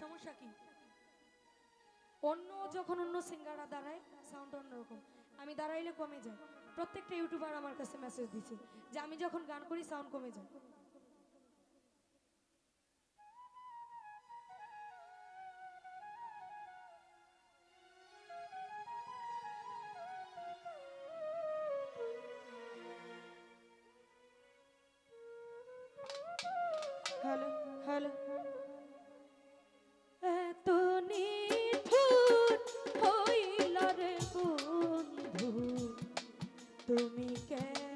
সমস্যা কি? অন্য যখন অন্য সিঙ্গাররা দাঁড়ায় সাউন্ড অন্যরকম। আমি দাঁড়াইলে কমে যায়। প্রত্যেকটা ইউটিউবার আমার কাছে মেসেজ দিছে যে, আমি যখন গান করি সাউন্ড কমে যায়। Hello hello. তুমি কেমন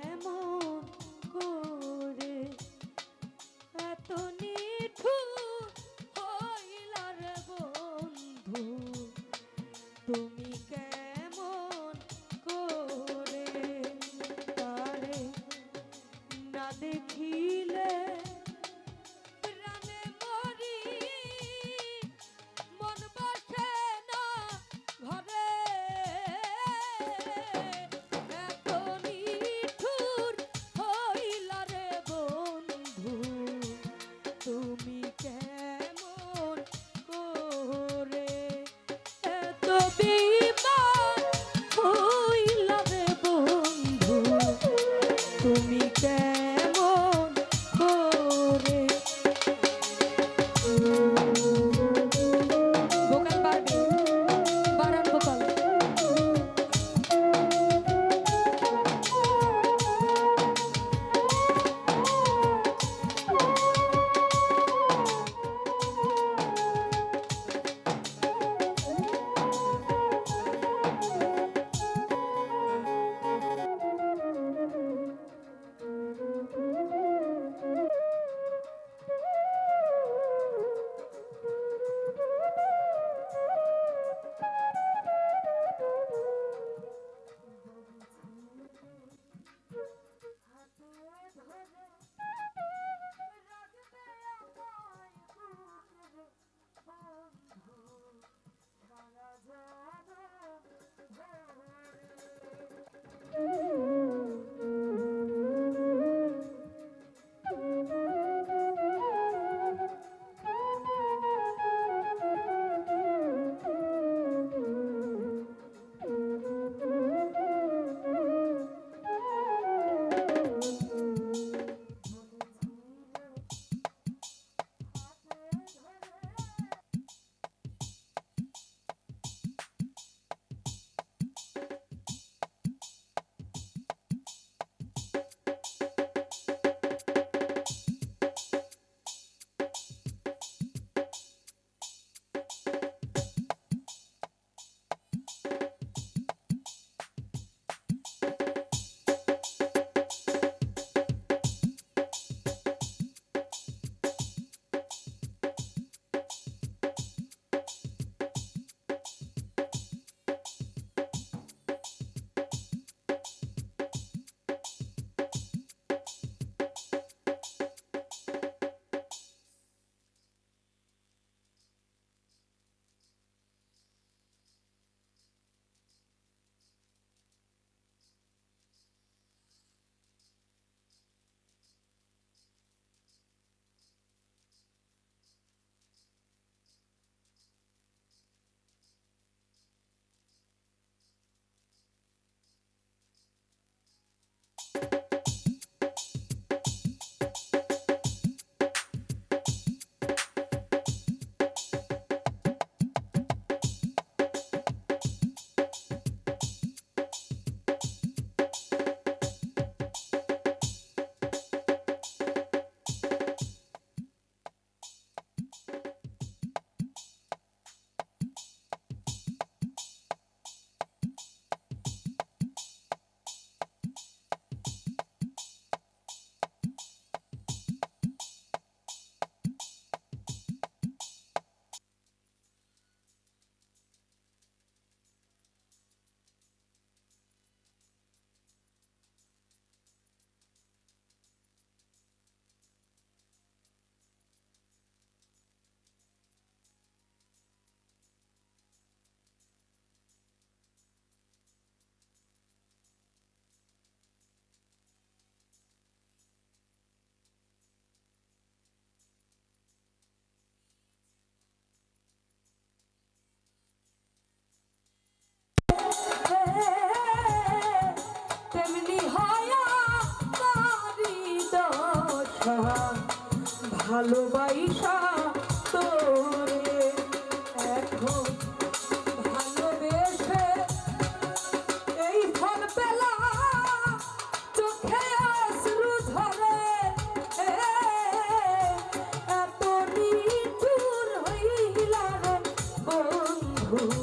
ভালোবাসা তোরে এখন ভালোবেসে এই ফল পেলা চোখে অশ্রু ঝরে এ, এত নিঠুর হইলা বন্ধু।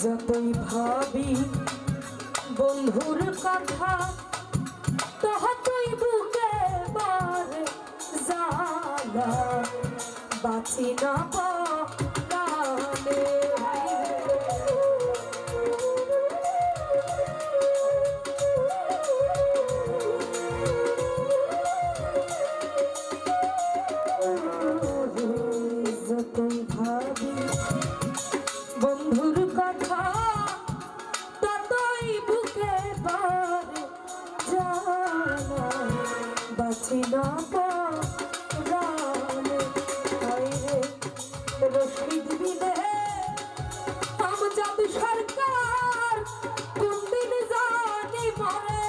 যতই ভাবি বন্ধুর কথা তহতই বুকে বার জালা বাঁচি না পালে বাঁচি না পারে রশিদ বিনে আমজাদ সরকার, কোন দিন জানি মরে।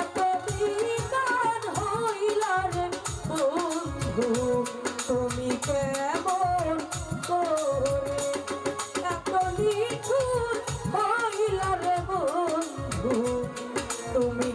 এত বিধান হইলা বন্ধু, তুমি কেমন করে? এত নিঠুর হইলা বন্ধু, তুমি